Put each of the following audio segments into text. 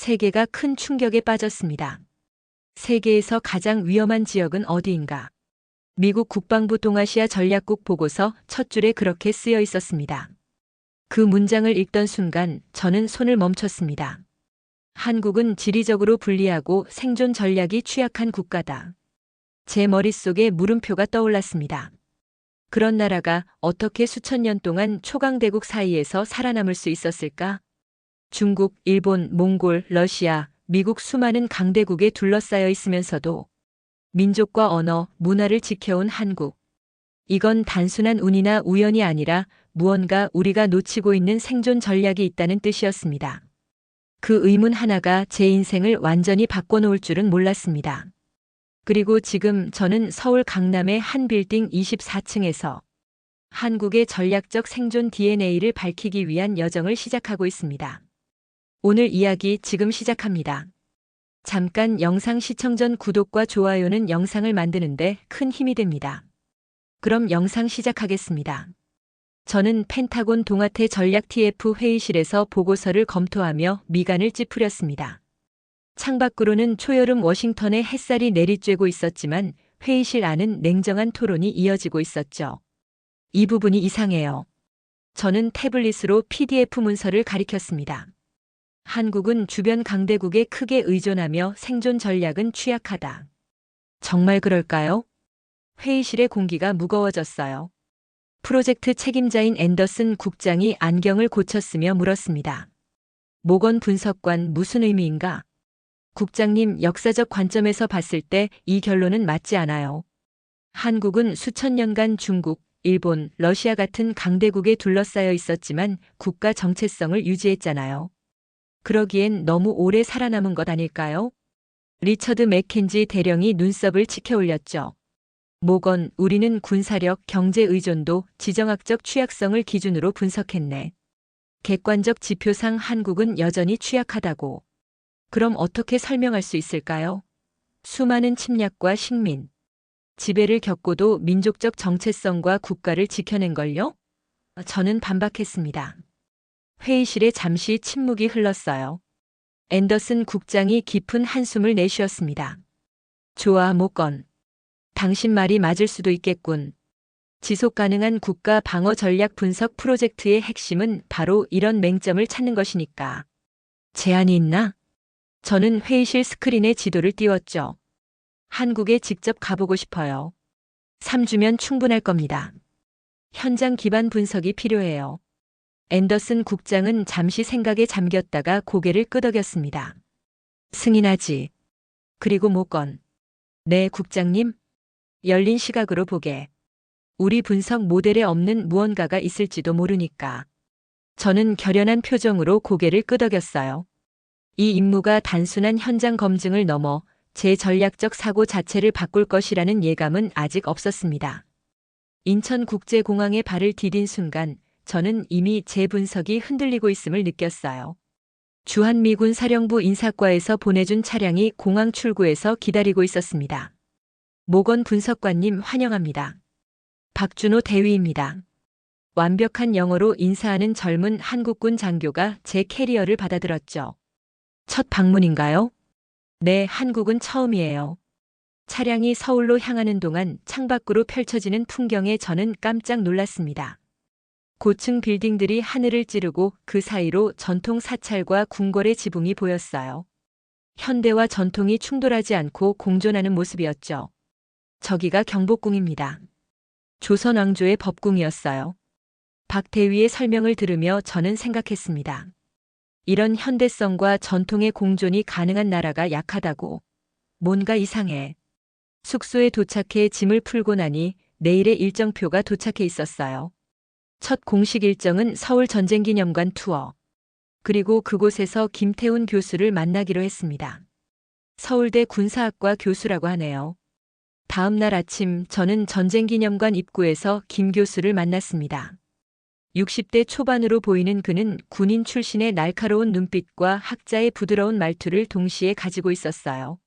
세계가 큰 충격에 빠졌습니다. 세계에서 가장 위험한 지역은 어디인가? 미국 국방부 동아시아 전략국 보고서 첫 줄에 그렇게 쓰여 있었습니다. 그 문장을 읽던 순간 저는 손을 멈췄습니다. 한국은 지리적으로 불리하고 생존 전략이 취약한 국가다. 제 머릿속에 물음표가 떠올랐습니다. 그런 나라가 어떻게 수천 년 동안 초강대국 사이에서 살아남을 수 있었을까? 중국, 일본, 몽골, 러시아, 미국 수많은 강대국에 둘러싸여 있으면서도 민족과 언어, 문화를 지켜온 한국. 이건 단순한 운이나 우연이 아니라 무언가 우리가 놓치고 있는 생존 전략이 있다는 뜻이었습니다. 그 의문 하나가 제 인생을 완전히 바꿔놓을 줄은 몰랐습니다. 그리고 지금 저는 서울 강남의 한 빌딩 24층에서 한국의 전략적 생존 DNA를 밝히기 위한 여정을 시작하고 있습니다. 오늘 이야기 지금 시작합니다. 잠깐 영상 시청 전 구독과 좋아요는 영상을 만드는데 큰 힘이 됩니다. 그럼 영상 시작하겠습니다. 저는 펜타곤 동아태 전략 TF 회의실에서 보고서를 검토하며 미간을 찌푸렸습니다. 창밖으로는 초여름 워싱턴의 햇살이 내리쬐고 있었지만 회의실 안은 냉정한 토론이 이어지고 있었죠. 이 부분이 이상해요. 저는 태블릿으로 PDF 문서를 가리켰습니다. 한국은 주변 강대국에 크게 의존하며 생존 전략은 취약하다. 정말 그럴까요? 회의실의 공기가 무거워졌어요. 프로젝트 책임자인 앤더슨 국장이 안경을 고쳤으며 물었습니다. 모건 분석관 무슨 의미인가? 국장님 역사적 관점에서 봤을 때 이 결론은 맞지 않아요. 한국은 수천 년간 중국, 일본, 러시아 같은 강대국에 둘러싸여 있었지만 국가 정체성을 유지했잖아요. 그러기엔 너무 오래 살아남은 것 아닐까요? 리처드 맥켄지 대령이 눈썹을 치켜 올렸죠. 모건, 우리는 군사력, 경제 의존도, 지정학적 취약성을 기준으로 분석했네. 객관적 지표상 한국은 여전히 취약하다고. 그럼 어떻게 설명할 수 있을까요? 수많은 침략과 식민, 지배를 겪고도 민족적 정체성과 국가를 지켜낸 걸요? 저는 반박했습니다. 회의실에 잠시 침묵이 흘렀어요. 앤더슨 국장이 깊은 한숨을 내쉬었습니다. 좋아, 모건. 당신 말이 맞을 수도 있겠군. 지속 가능한 국가 방어 전략 분석 프로젝트의 핵심은 바로 이런 맹점을 찾는 것이니까. 제안이 있나? 저는 회의실 스크린에 지도를 띄웠죠. 한국에 직접 가보고 싶어요. 3주면 충분할 겁니다. 현장 기반 분석이 필요해요. 앤더슨 국장은 잠시 생각에 잠겼다가 고개를 끄덕였습니다. 승인하지. 그리고 모건. 네, 국장님. 열린 시각으로 보게. 우리 분석 모델에 없는 무언가가 있을지도 모르니까. 저는 결연한 표정으로 고개를 끄덕였어요. 이 임무가 단순한 현장 검증을 넘어 제 전략적 사고 자체를 바꿀 것이라는 예감은 아직 없었습니다. 인천국제공항에 발을 디딘 순간 저는 이미 제 분석이 흔들리고 있음을 느꼈어요. 주한미군 사령부 인사과에서 보내준 차량이 공항 출구에서 기다리고 있었습니다. 모건 분석관님 환영합니다. 박준호 대위입니다. 완벽한 영어로 인사하는 젊은 한국군 장교가 제 캐리어를 받아들었죠. 첫 방문인가요? 네, 한국은 처음이에요. 차량이 서울로 향하는 동안 창밖으로 펼쳐지는 풍경에 저는 깜짝 놀랐습니다. 고층 빌딩들이 하늘을 찌르고 그 사이로 전통 사찰과 궁궐의 지붕이 보였어요. 현대와 전통이 충돌하지 않고 공존하는 모습이었죠. 저기가 경복궁입니다. 조선 왕조의 법궁이었어요. 박 대위의 설명을 들으며 저는 생각했습니다. 이런 현대성과 전통의 공존이 가능한 나라가 약하다고. 뭔가 이상해. 숙소에 도착해 짐을 풀고 나니 내일의 일정표가 도착해 있었어요. 첫 공식 일정은 서울 전쟁기념관 투어. 그리고 그곳에서 김태훈 교수를 만나기로 했습니다. 서울대 군사학과 교수라고 하네요. 다음 날 아침 저는 전쟁기념관 입구에서 김 교수를 만났습니다. 60대 초반으로 보이는 그는 군인 출신의 날카로운 눈빛과 학자의 부드러운 말투를 동시에 가지고 있었어요.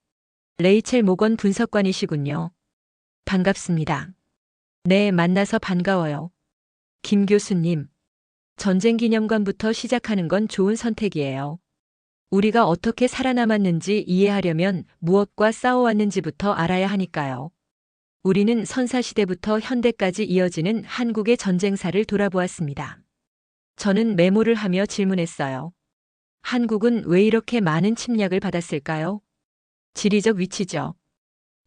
레이첼 모건 분석관이시군요. 반갑습니다. 네, 만나서 반가워요. 김 교수님. 전쟁 기념관부터 시작하는 건 좋은 선택이에요. 우리가 어떻게 살아남았는지 이해하려면 무엇과 싸워왔는지부터 알아야 하니까요. 우리는 선사시대부터 현대까지 이어지는 한국의 전쟁사를 돌아보았습니다. 저는 메모를 하며 질문했어요. 한국은 왜 이렇게 많은 침략을 받았을까요? 지리적 위치죠.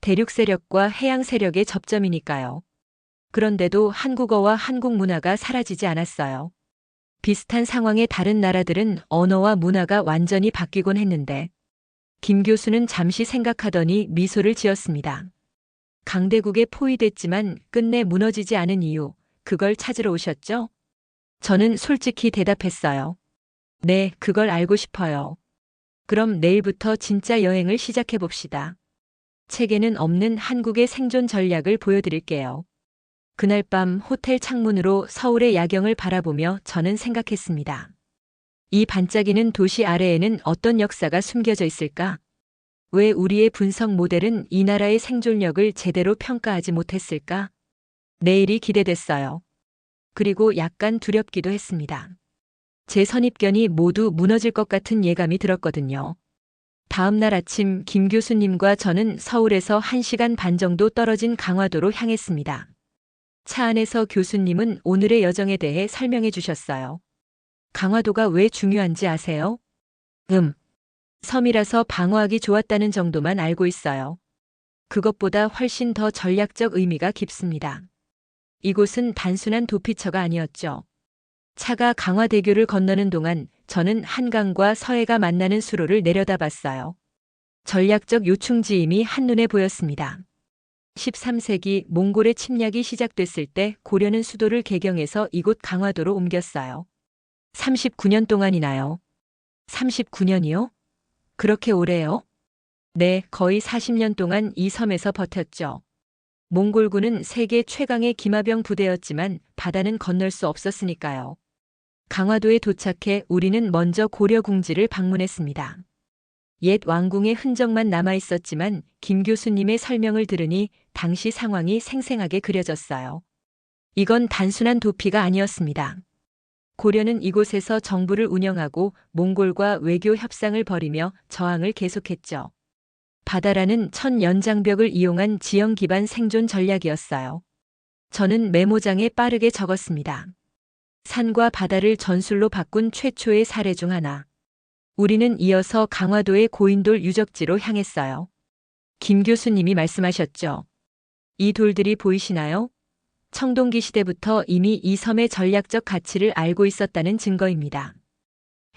대륙 세력과 해양 세력의 접점이니까요. 그런데도 한국어와 한국 문화가 사라지지 않았어요. 비슷한 상황의 다른 나라들은 언어와 문화가 완전히 바뀌곤 했는데, 김 교수는 잠시 생각하더니 미소를 지었습니다. 강대국에 포위됐지만 끝내 무너지지 않은 이유, 그걸 찾으러 오셨죠? 저는 솔직히 대답했어요. 네, 그걸 알고 싶어요. 그럼 내일부터 진짜 여행을 시작해 봅시다. 책에는 없는 한국의 생존 전략을 보여드릴게요. 그날 밤 호텔 창문으로 서울의 야경을 바라보며 저는 생각했습니다. 이 반짝이는 도시 아래에는 어떤 역사가 숨겨져 있을까? 왜 우리의 분석 모델은 이 나라의 생존력을 제대로 평가하지 못했을까? 내일이 기대됐어요. 그리고 약간 두렵기도 했습니다. 제 선입견이 모두 무너질 것 같은 예감이 들었거든요. 다음 날 아침 김 교수님과 저는 서울에서 1시간 반 정도 떨어진 강화도로 향했습니다. 차 안에서 교수님은 오늘의 여정에 대해 설명해 주셨어요. 강화도가 왜 중요한지 아세요? 음. 섬이라서 방어하기 좋았다는 정도만 알고 있어요. 그것보다 훨씬 더 전략적 의미가 깊습니다. 이곳은 단순한 도피처가 아니었죠. 차가 강화대교를 건너는 동안 저는 한강과 서해가 만나는 수로를 내려다봤어요. 전략적 요충지임이 한눈에 보였습니다. 13세기 몽골의 침략이 시작됐을 때 고려는 수도를 개경해서 이곳 강화도로 옮겼어요. 39년 동안이나요. 39년이요? 그렇게 오래요? 네, 거의 40년 동안 이 섬에서 버텼죠. 몽골군은 세계 최강의 기마병 부대였지만 바다는 건널 수 없었으니까요. 강화도에 도착해 우리는 먼저 고려궁지를 방문했습니다. 옛 왕궁의 흔적만 남아 있었지만 김 교수님의 설명을 들으니 당시 상황이 생생하게 그려졌어요. 이건 단순한 도피가 아니었습니다. 고려는 이곳에서 정부를 운영하고 몽골과 외교 협상을 벌이며 저항을 계속했죠. 바다라는 천 연장벽을 이용한 지형 기반 생존 전략이었어요. 저는 메모장에 빠르게 적었습니다. 산과 바다를 전술로 바꾼 최초의 사례 중 하나. 우리는 이어서 강화도의 고인돌 유적지로 향했어요. 김 교수님이 말씀하셨죠. 이 돌들이 보이시나요? 청동기 시대부터 이미 이 섬의 전략적 가치를 알고 있었다는 증거입니다.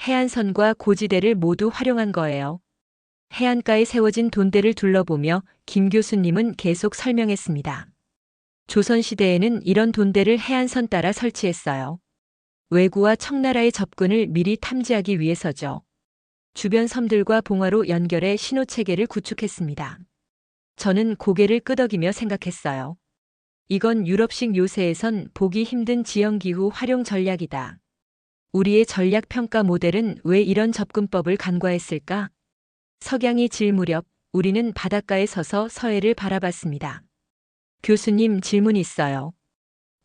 해안선과 고지대를 모두 활용한 거예요. 해안가에 세워진 돈대를 둘러보며 김 교수님은 계속 설명했습니다. 조선시대에는 이런 돈대를 해안선 따라 설치했어요. 외구와 청나라의 접근을 미리 탐지하기 위해서죠. 주변 섬들과 봉화로 연결해 신호체계를 구축했습니다. 저는 고개를 끄덕이며 생각했어요. 이건 유럽식 요새에선 보기 힘든 지형기후 활용 전략이다. 우리의 전략 평가 모델은 왜 이런 접근법을 간과했을까? 석양이 질 무렵 우리는 바닷가에 서서 서해를 바라봤습니다. 교수님 질문 있어요.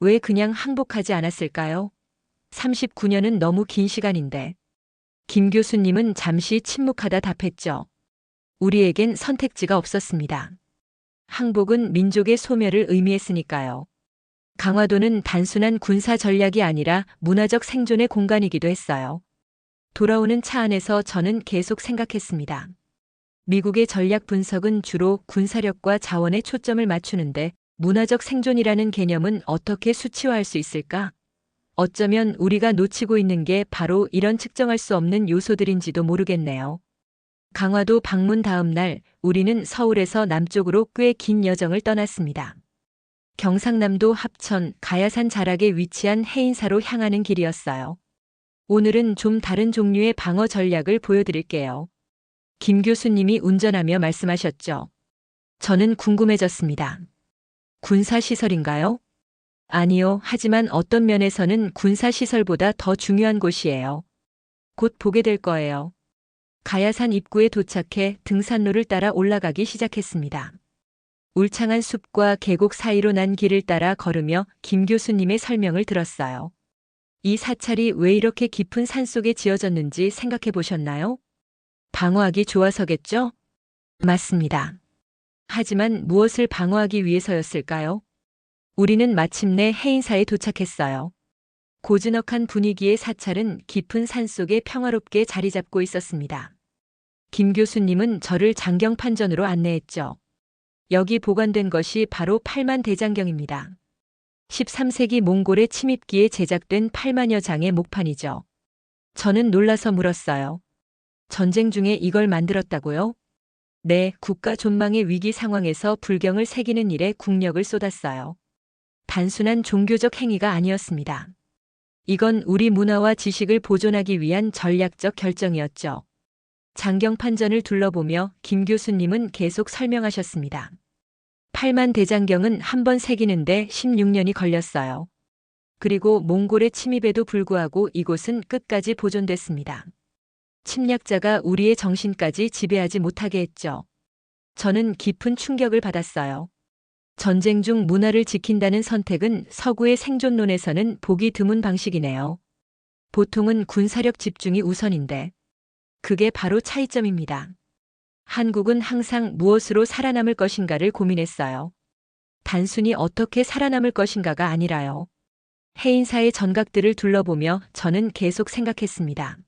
왜 그냥 항복하지 않았을까요? 39년은 너무 긴 시간인데. 김 교수님은 잠시 침묵하다 답했죠. 우리에겐 선택지가 없었습니다. 항복은 민족의 소멸을 의미했으니까요. 강화도는 단순한 군사 전략이 아니라 문화적 생존의 공간이기도 했어요. 돌아오는 차 안에서 저는 계속 생각했습니다. 미국의 전략 분석은 주로 군사력과 자원에 초점을 맞추는데 문화적 생존이라는 개념은 어떻게 수치화할 수 있을까? 어쩌면 우리가 놓치고 있는 게 바로 이런 측정할 수 없는 요소들인지도 모르겠네요. 강화도 방문 다음 날 우리는 서울에서 남쪽으로 꽤 긴 여정을 떠났습니다. 경상남도 합천 가야산 자락에 위치한 해인사로 향하는 길이었어요. 오늘은 좀 다른 종류의 방어 전략을 보여드릴게요. 김 교수님이 운전하며 말씀하셨죠. 저는 궁금해졌습니다. 군사시설인가요? 아니요, 하지만 어떤 면에서는 군사시설보다 더 중요한 곳이에요. 곧 보게 될 거예요. 가야산 입구에 도착해 등산로를 따라 올라가기 시작했습니다. 울창한 숲과 계곡 사이로 난 길을 따라 걸으며 김 교수님의 설명을 들었어요. 이 사찰이 왜 이렇게 깊은 산 속에 지어졌는지 생각해 보셨나요? 방어하기 좋아서겠죠? 맞습니다. 하지만 무엇을 방어하기 위해서였을까요? 우리는 마침내 해인사에 도착했어요. 고즈넉한 분위기의 사찰은 깊은 산속에 평화롭게 자리 잡고 있었습니다. 김 교수님은 저를 장경 판전으로 안내했죠. 여기 보관된 것이 바로 팔만 대장경입니다. 13세기 몽골의 침입기에 제작된 8만여 장의 목판이죠. 저는 놀라서 물었어요. 전쟁 중에 이걸 만들었다고요? 네, 국가 존망의 위기 상황에서 불경을 새기는 일에 국력을 쏟았어요. 단순한 종교적 행위가 아니었습니다. 이건 우리 문화와 지식을 보존하기 위한 전략적 결정이었죠. 장경 판전을 둘러보며 김 교수님은 계속 설명하셨습니다. 8만 대장경은 한 번 새기는데 16년이 걸렸어요. 그리고 몽골의 침입에도 불구하고 이곳은 끝까지 보존됐습니다. 침략자가 우리의 정신까지 지배하지 못하게 했죠. 저는 깊은 충격을 받았어요. 전쟁 중 문화를 지킨다는 선택은 서구의 생존론에서는 보기 드문 방식이네요. 보통은 군사력 집중이 우선인데, 그게 바로 차이점입니다. 한국은 항상 무엇으로 살아남을 것인가를 고민했어요. 단순히 어떻게 살아남을 것인가가 아니라요. 해인사의 전각들을 둘러보며 저는 계속 생각했습니다.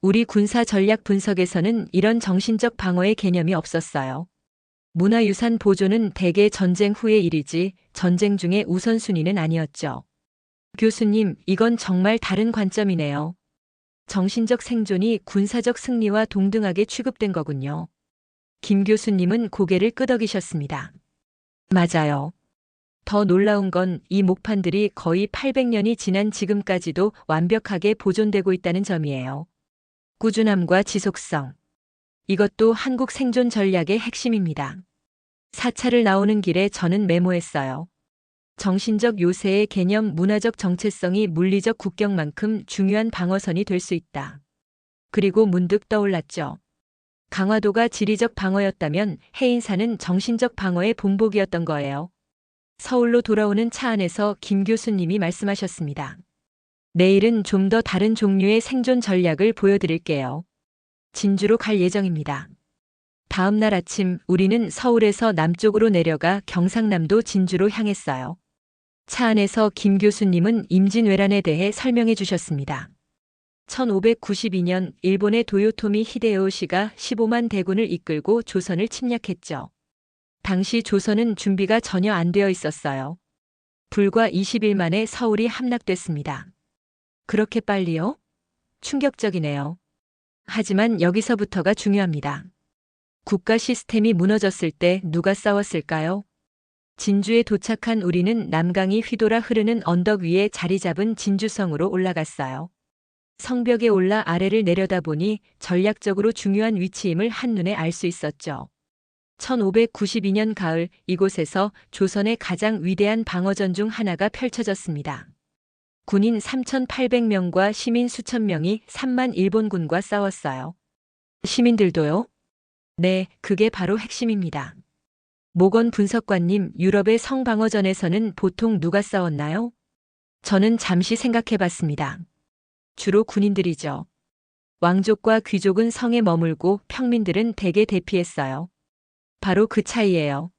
우리 군사 전략 분석에서는 이런 정신적 방어의 개념이 없었어요. 문화유산 보존은 대개 전쟁 후의 일이지 전쟁 중의 우선순위는 아니었죠. 교수님, 이건 정말 다른 관점이네요. 정신적 생존이 군사적 승리와 동등하게 취급된 거군요. 김 교수님은 고개를 끄덕이셨습니다. 맞아요. 더 놀라운 건 이 목판들이 거의 800년이 지난 지금까지도 완벽하게 보존되고 있다는 점이에요. 꾸준함과 지속성. 이것도 한국 생존 전략의 핵심입니다. 사찰을 나오는 길에 저는 메모했어요. 정신적 요새의 개념 문화적 정체성이 물리적 국경만큼 중요한 방어선이 될 수 있다. 그리고 문득 떠올랐죠. 강화도가 지리적 방어였다면 해인사는 정신적 방어의 본보기였던 거예요. 서울로 돌아오는 차 안에서 김 교수님이 말씀하셨습니다. 내일은 좀 더 다른 종류의 생존 전략을 보여드릴게요. 진주로 갈 예정입니다. 다음 날 아침 우리는 서울에서 남쪽으로 내려가 경상남도 진주로 향했어요. 차 안에서 김 교수님은 임진왜란에 대해 설명해 주셨습니다. 1592년 일본의 도요토미 히데요시가 15만 대군을 이끌고 조선을 침략했죠. 당시 조선은 준비가 전혀 안 되어 있었어요. 불과 20일 만에 서울이 함락됐습니다. 그렇게 빨리요? 충격적이네요. 하지만 여기서부터가 중요합니다. 국가 시스템이 무너졌을 때 누가 싸웠을까요? 진주에 도착한 우리는 남강이 휘돌아 흐르는 언덕 위에 자리 잡은 진주성으로 올라갔어요. 성벽에 올라 아래를 내려다보니 전략적으로 중요한 위치임을 한눈에 알 수 있었죠. 1592년 가을 이곳에서 조선의 가장 위대한 방어전 중 하나가 펼쳐졌습니다. 군인 3,800명과 시민 수천 명이 3만 일본군과 싸웠어요. 시민들도요? 네, 그게 바로 핵심입니다. 모건 분석관님, 유럽의 성방어전에서는 보통 누가 싸웠나요? 저는 잠시 생각해 봤습니다. 주로 군인들이죠. 왕족과 귀족은 성에 머물고 평민들은 대개 대피했어요. 바로 그 차이예요.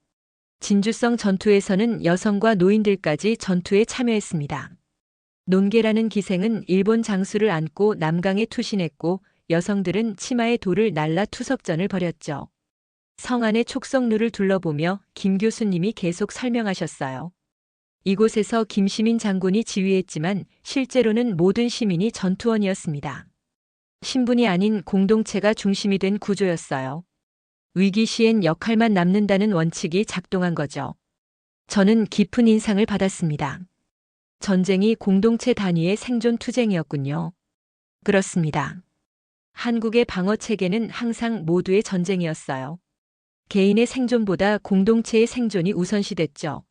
진주성 전투에서는 여성과 노인들까지 전투에 참여했습니다. 논계라는 기생은 일본 장수를 안고 남강에 투신했고 여성들은 치마에 돌을 날라 투석전을 벌였죠. 성 안의 촉성루를 둘러보며 김 교수님이 계속 설명하셨어요. 이곳에서 김시민 장군이 지휘했지만 실제로는 모든 시민이 전투원이었습니다. 신분이 아닌 공동체가 중심이 된 구조였어요. 위기 시엔 역할만 남는다는 원칙이 작동한 거죠. 저는 깊은 인상을 받았습니다. 전쟁이 공동체 단위의 생존 투쟁이었군요. 그렇습니다. 한국의 방어 체계는 항상 모두의 전쟁이었어요. 개인의 생존보다 공동체의 생존이 우선시됐죠.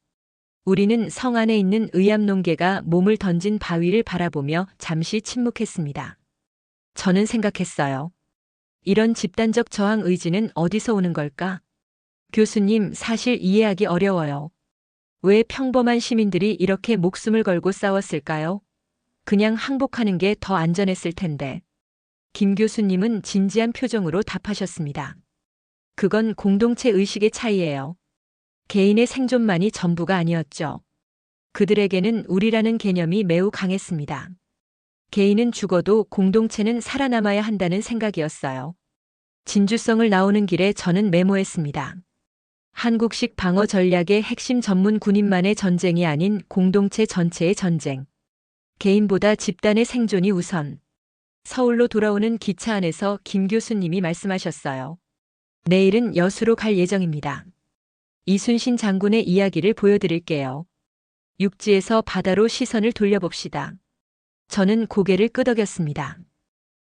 우리는 성 안에 있는 의암농계가 몸을 던진 바위를 바라보며 잠시 침묵했습니다. 저는 생각했어요. 이런 집단적 저항 의지는 어디서 오는 걸까? 교수님, 사실 이해하기 어려워요. 왜 평범한 시민들이 이렇게 목숨을 걸고 싸웠을까요? 그냥 항복하는 게 더 안전했을 텐데. 김 교수님은 진지한 표정으로 답하셨습니다. 그건 공동체 의식의 차이예요. 개인의 생존만이 전부가 아니었죠. 그들에게는 우리라는 개념이 매우 강했습니다. 개인은 죽어도 공동체는 살아남아야 한다는 생각이었어요. 진주성을 나오는 길에 저는 메모했습니다. 한국식 방어 전략의 핵심 전문 군인만의 전쟁이 아닌 공동체 전체의 전쟁. 개인보다 집단의 생존이 우선. 서울로 돌아오는 기차 안에서 김 교수님이 말씀하셨어요. 내일은 여수로 갈 예정입니다. 이순신 장군의 이야기를 보여드릴게요. 육지에서 바다로 시선을 돌려봅시다. 저는 고개를 끄덕였습니다.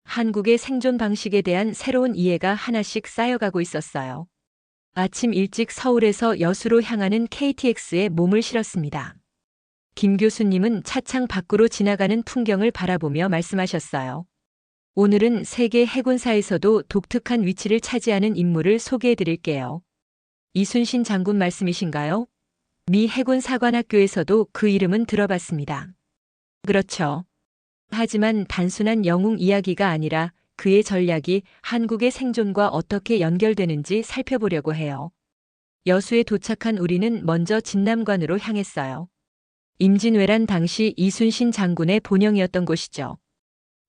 한국의 생존 방식에 대한 새로운 이해가 하나씩 쌓여가고 있었어요. 아침 일찍 서울에서 여수로 향하는 KTX에 몸을 실었습니다. 김 교수님은 차창 밖으로 지나가는 풍경을 바라보며 말씀하셨어요. 오늘은 세계 해군사에서도 독특한 위치를 차지하는 인물을 소개해 드릴게요. 이순신 장군 말씀이신가요? 미 해군 사관학교에서도 그 이름은 들어봤습니다. 그렇죠. 하지만 단순한 영웅 이야기가 아니라 그의 전략이 한국의 생존과 어떻게 연결되는지 살펴보려고 해요. 여수에 도착한 우리는 먼저 진남관으로 향했어요. 임진왜란 당시 이순신 장군의 본영이었던 곳이죠.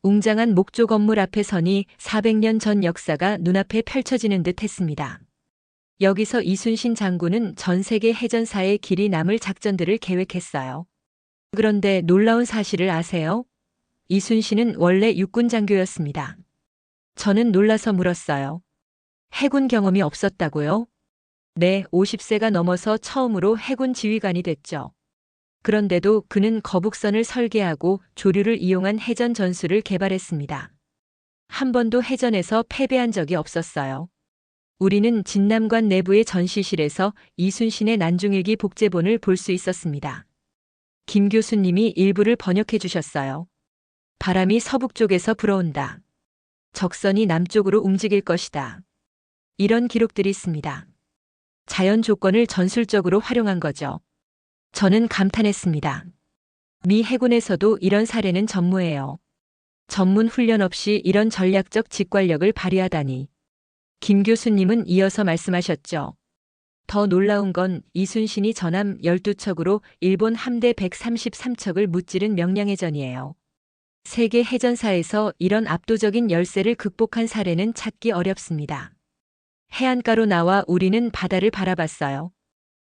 웅장한 목조 건물 앞에 서니 400년 전 역사가 눈앞에 펼쳐지는 듯 했습니다. 여기서 이순신 장군은 전 세계 해전사의 길이 남을 작전들을 계획했어요. 그런데 놀라운 사실을 아세요? 이순신은 원래 육군 장교였습니다. 저는 놀라서 물었어요. 해군 경험이 없었다고요? 네, 50세가 넘어서 처음으로 해군 지휘관이 됐죠. 그런데도 그는 거북선을 설계하고 조류를 이용한 해전 전술을 개발했습니다. 한 번도 해전에서 패배한 적이 없었어요. 우리는 진남관 내부의 전시실에서 이순신의 난중일기 복제본을 볼 수 있었습니다. 김 교수님이 일부를 번역해 주셨어요. 바람이 서북 쪽에서 불어온다. 적선이 남쪽으로 움직일 것이다. 이런 기록들이 있습니다. 자연 조건을 전술적으로 활용한 거죠. 저는 감탄했습니다. 미 해군에서도 이런 사례는 전무해요. 전문 훈련 없이 이런 전략적 직관력을 발휘하다니. 김 교수님은 이어서 말씀하셨죠. 더 놀라운 건 이순신이 전함 12척으로 일본 함대 133척을 무찌른 명량해전이에요. 세계 해전사에서 이런 압도적인 열세를 극복한 사례는 찾기 어렵습니다. 해안가로 나와 우리는 바다를 바라봤어요.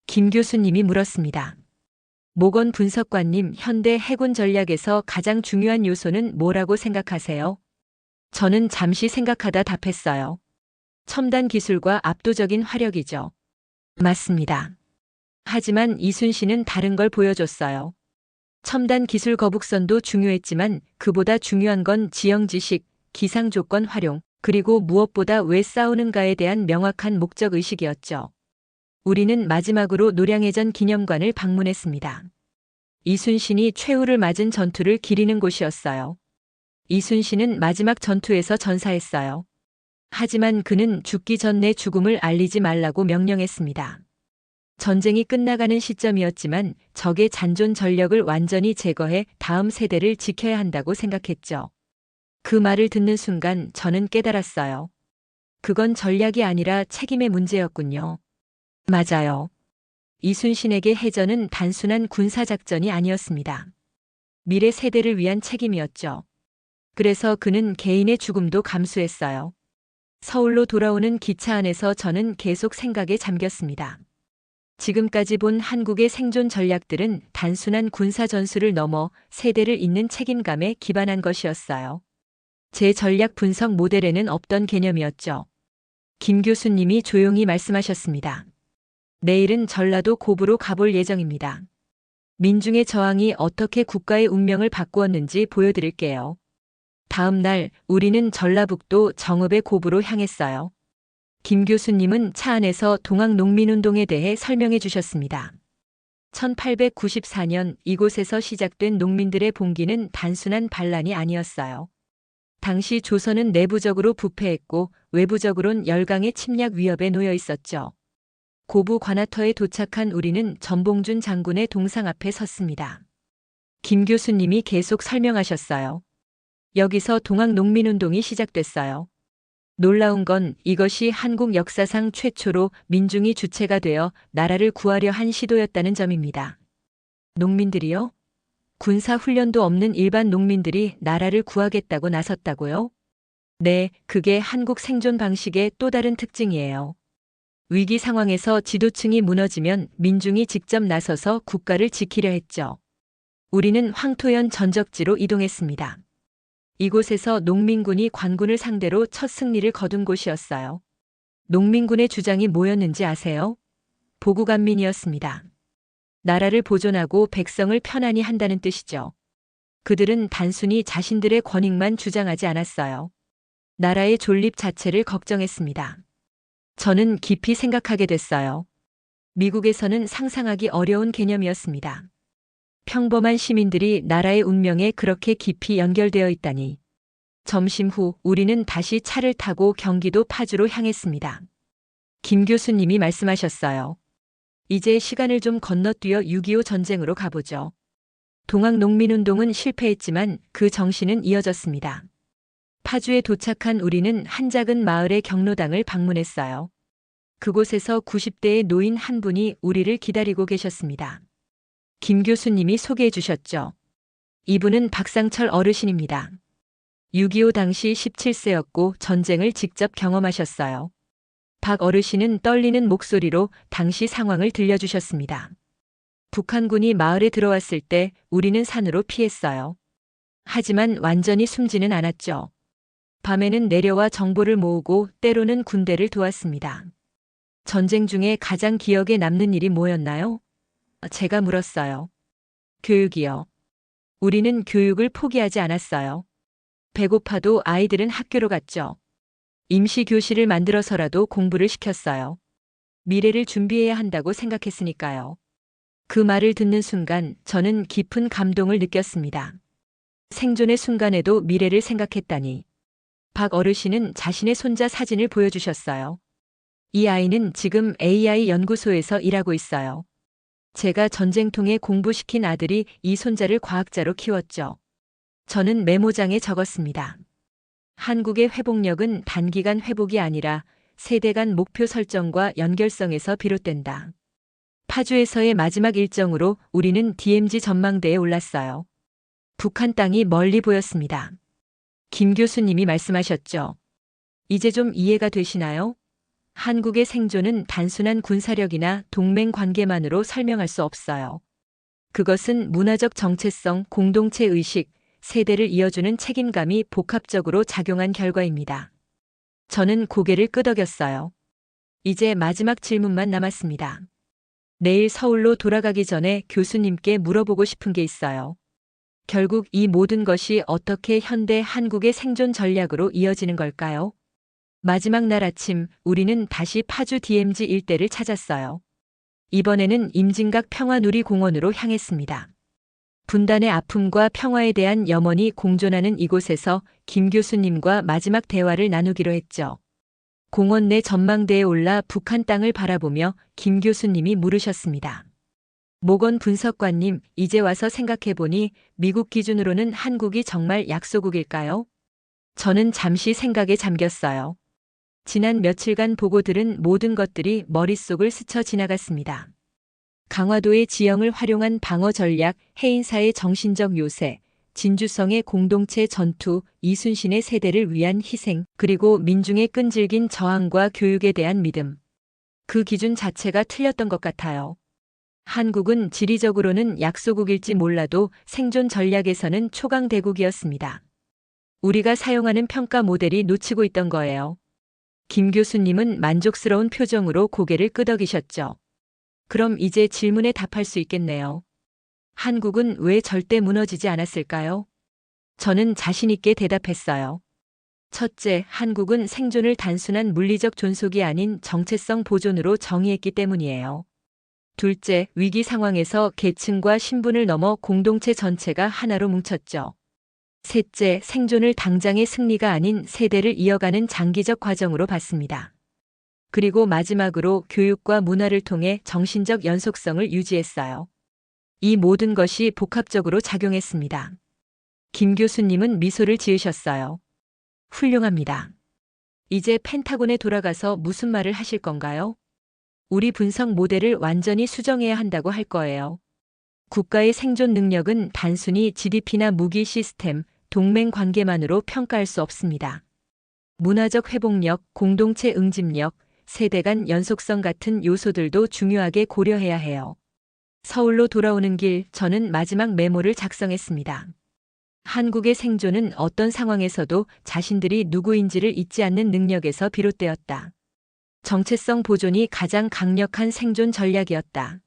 김 교수님이 물었습니다. 모건 분석관님, 현대 해군 전략에서 가장 중요한 요소는 뭐라고 생각하세요? 저는 잠시 생각하다 답했어요. 첨단 기술과 압도적인 화력이죠. 맞습니다. 하지만 이순신은 다른 걸 보여줬어요. 첨단 기술 거북선도 중요했지만 그보다 중요한 건 지형 지식, 기상 조건 활용, 그리고 무엇보다 왜 싸우는가에 대한 명확한 목적 의식이었죠. 우리는 마지막으로 노량해전 기념관을 방문했습니다. 이순신이 최후를 맞은 전투를 기리는 곳이었어요. 이순신은 마지막 전투에서 전사했어요. 하지만 그는 죽기 전 내 죽음을 알리지 말라고 명령했습니다. 전쟁이 끝나가는 시점이었지만 적의 잔존 전력을 완전히 제거해 다음 세대를 지켜야 한다고 생각했죠. 그 말을 듣는 순간 저는 깨달았어요. 그건 전략이 아니라 책임의 문제였군요. 맞아요. 이순신에게 해전은 단순한 군사작전이 아니었습니다. 미래 세대를 위한 책임이었죠. 그래서 그는 개인의 죽음도 감수했어요. 서울로 돌아오는 기차 안에서 저는 계속 생각에 잠겼습니다. 지금까지 본 한국의 생존 전략들은 단순한 군사 전술을 넘어 세대를 잇는 책임감에 기반한 것이었어요. 제 전략 분석 모델에는 없던 개념이었죠. 김 교수님이 조용히 말씀하셨습니다. 내일은 전라도 고부로 가볼 예정입니다. 민중의 저항이 어떻게 국가의 운명을 바꾸었는지 보여드릴게요. 다음 날 우리는 전라북도 정읍의 고부로 향했어요. 김 교수님은 차 안에서 동학 농민운동에 대해 설명해 주셨습니다. 1894년 이곳에서 시작된 농민들의 봉기는 단순한 반란이 아니었어요. 당시 조선은 내부적으로 부패했고 외부적으론 열강의 침략 위협에 놓여 있었죠. 고부 관아터에 도착한 우리는 전봉준 장군의 동상 앞에 섰습니다. 김 교수님이 계속 설명하셨어요. 여기서 동학 농민운동이 시작됐어요. 놀라운 건 이것이 한국 역사상 최초로 민중이 주체가 되어 나라를 구하려 한 시도였다는 점입니다. 농민들이요? 군사 훈련도 없는 일반 농민들이 나라를 구하겠다고 나섰다고요? 네, 그게 한국 생존 방식의 또 다른 특징이에요. 위기 상황에서 지도층이 무너지면 민중이 직접 나서서 국가를 지키려 했죠. 우리는 황토현 전적지로 이동했습니다. 이곳에서 농민군이 관군을 상대로 첫 승리를 거둔 곳이었어요. 농민군의 주장이 뭐였는지 아세요? 보국안민이었습니다. 나라를 보존하고 백성을 편안히 한다는 뜻이죠. 그들은 단순히 자신들의 권익만 주장하지 않았어요. 나라의 존립 자체를 걱정했습니다. 저는 깊이 생각하게 됐어요. 미국에서는 상상하기 어려운 개념이었습니다. 평범한 시민들이 나라의 운명에 그렇게 깊이 연결되어 있다니. 점심 후 우리는 다시 차를 타고 경기도 파주로 향했습니다. 김 교수님이 말씀하셨어요. 이제 시간을 좀 건너뛰어 6.25 전쟁으로 가보죠. 동학 농민운동은 실패했지만 그 정신은 이어졌습니다. 파주에 도착한 우리는 한 작은 마을의 경로당을 방문했어요. 그곳에서 90대의 노인 한 분이 우리를 기다리고 계셨습니다. 김 교수님이 소개해 주셨죠. 이분은 박상철 어르신입니다. 6.25 당시 17세였고 전쟁을 직접 경험하셨어요. 박 어르신은 떨리는 목소리로 당시 상황을 들려주셨습니다. 북한군이 마을에 들어왔을 때 우리는 산으로 피했어요. 하지만 완전히 숨지는 않았죠. 밤에는 내려와 정보를 모으고 때로는 군대를 도왔습니다. 전쟁 중에 가장 기억에 남는 일이 뭐였나요? 제가 물었어요. 교육이요. 우리는 교육을 포기하지 않았어요. 배고파도 아이들은 학교로 갔죠. 임시 교실을 만들어서라도 공부를 시켰어요. 미래를 준비해야 한다고 생각했으니까요. 그 말을 듣는 순간 저는 깊은 감동을 느꼈습니다. 생존의 순간에도 미래를 생각했다니. 박 어르신은 자신의 손자 사진을 보여주셨어요. 이 아이는 지금 AI 연구소에서 일하고 있어요. 제가 전쟁통에 공부시킨 아들이 이 손자를 과학자로 키웠죠. 저는 메모장에 적었습니다. 한국의 회복력은 단기간 회복이 아니라 세대 간 목표 설정과 연결성에서 비롯된다. 파주에서의 마지막 일정으로 우리는 DMZ 전망대에 올랐어요. 북한 땅이 멀리 보였습니다. 김 교수님이 말씀하셨죠. 이제 좀 이해가 되시나요? 한국의 생존은 단순한 군사력이나 동맹 관계만으로 설명할 수 없어요. 그것은 문화적 정체성, 공동체 의식, 세대를 이어주는 책임감이 복합적으로 작용한 결과입니다. 저는 고개를 끄덕였어요. 이제 마지막 질문만 남았습니다. 내일 서울로 돌아가기 전에 교수님께 물어보고 싶은 게 있어요. 결국 이 모든 것이 어떻게 현대 한국의 생존 전략으로 이어지는 걸까요? 마지막 날 아침 우리는 다시 파주 DMZ 일대를 찾았어요. 이번에는 임진각 평화누리공원으로 향했습니다. 분단의 아픔과 평화에 대한 염원이 공존하는 이곳에서 김 교수님과 마지막 대화를 나누기로 했죠. 공원 내 전망대에 올라 북한 땅을 바라보며 김 교수님이 물으셨습니다. 모건 분석관님, 이제 와서 생각해보니 미국 기준으로는 한국이 정말 약소국일까요? 저는 잠시 생각에 잠겼어요. 지난 며칠간 보고 들은 모든 것들이 머릿속을 스쳐 지나갔습니다. 강화도의 지형을 활용한 방어 전략, 해인사의 정신적 요새, 진주성의 공동체 전투, 이순신의 세대를 위한 희생, 그리고 민중의 끈질긴 저항과 교육에 대한 믿음. 그 기준 자체가 틀렸던 것 같아요. 한국은 지리적으로는 약소국일지 몰라도 생존 전략에서는 초강대국이었습니다. 우리가 사용하는 평가 모델이 놓치고 있던 거예요. 김 교수님은 만족스러운 표정으로 고개를 끄덕이셨죠. 그럼 이제 질문에 답할 수 있겠네요. 한국은 왜 절대 무너지지 않았을까요? 저는 자신있게 대답했어요. 첫째, 한국은 생존을 단순한 물리적 존속이 아닌 정체성 보존으로 정의했기 때문이에요. 둘째, 위기 상황에서 계층과 신분을 넘어 공동체 전체가 하나로 뭉쳤죠. 셋째, 생존을 당장의 승리가 아닌 세대를 이어가는 장기적 과정으로 봤습니다. 그리고 마지막으로 교육과 문화를 통해 정신적 연속성을 유지했어요. 이 모든 것이 복합적으로 작용했습니다. 김 교수님은 미소를 지으셨어요. 훌륭합니다. 이제 펜타곤에 돌아가서 무슨 말을 하실 건가요? 우리 분석 모델을 완전히 수정해야 한다고 할 거예요. 국가의 생존 능력은 단순히 GDP나 무기 시스템, 동맹 관계만으로 평가할 수 없습니다. 문화적 회복력, 공동체 응집력, 세대 간 연속성 같은 요소들도 중요하게 고려해야 해요. 서울로 돌아오는 길 저는 마지막 메모를 작성했습니다. 한국의 생존은 어떤 상황에서도 자신들이 누구인지를 잊지 않는 능력에서 비롯되었다. 정체성 보존이 가장 강력한 생존 전략이었다.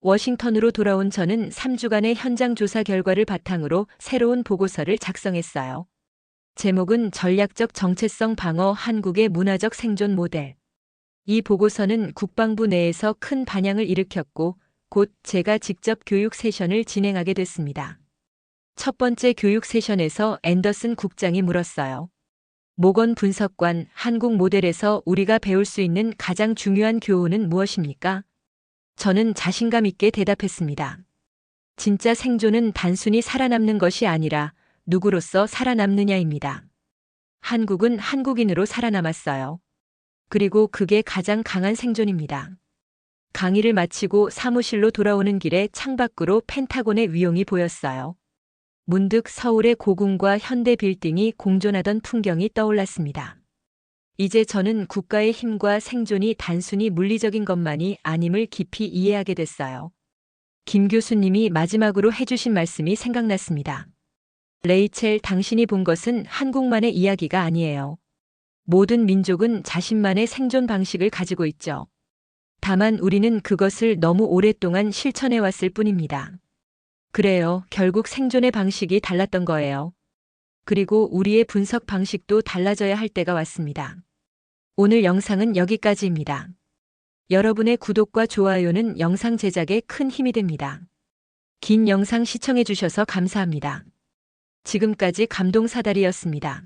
워싱턴으로 돌아온 저는 3주간의 현장 조사 결과를 바탕으로 새로운 보고서를 작성했어요. 제목은 전략적 정체성 방어 한국의 문화적 생존 모델. 이 보고서는 국방부 내에서 큰 반향을 일으켰고 곧 제가 직접 교육 세션을 진행하게 됐습니다. 첫 번째 교육 세션에서 앤더슨 국장이 물었어요. 모건 분석관 한국 모델에서 우리가 배울 수 있는 가장 중요한 교훈은 무엇입니까? 저는 자신감 있게 대답했습니다. 진짜 생존은 단순히 살아남는 것이 아니라 누구로서 살아남느냐입니다. 한국은 한국인으로 살아남았어요. 그리고 그게 가장 강한 생존입니다. 강의를 마치고 사무실로 돌아오는 길에 창밖으로 펜타곤의 위용이 보였어요. 문득 서울의 고궁과 현대 빌딩이 공존하던 풍경이 떠올랐습니다. 이제 저는 국가의 힘과 생존이 단순히 물리적인 것만이 아님을 깊이 이해하게 됐어요. 김 교수님이 마지막으로 해주신 말씀이 생각났습니다. 레이첼, 당신이 본 것은 한국만의 이야기가 아니에요. 모든 민족은 자신만의 생존 방식을 가지고 있죠. 다만 우리는 그것을 너무 오랫동안 실천해 왔을 뿐입니다. 그래요. 결국 생존의 방식이 달랐던 거예요. 그리고 우리의 분석 방식도 달라져야 할 때가 왔습니다. 오늘 영상은 여기까지입니다. 여러분의 구독과 좋아요는 영상 제작에 큰 힘이 됩니다. 긴 영상 시청해 주셔서 감사합니다. 지금까지 감동사다리였습니다.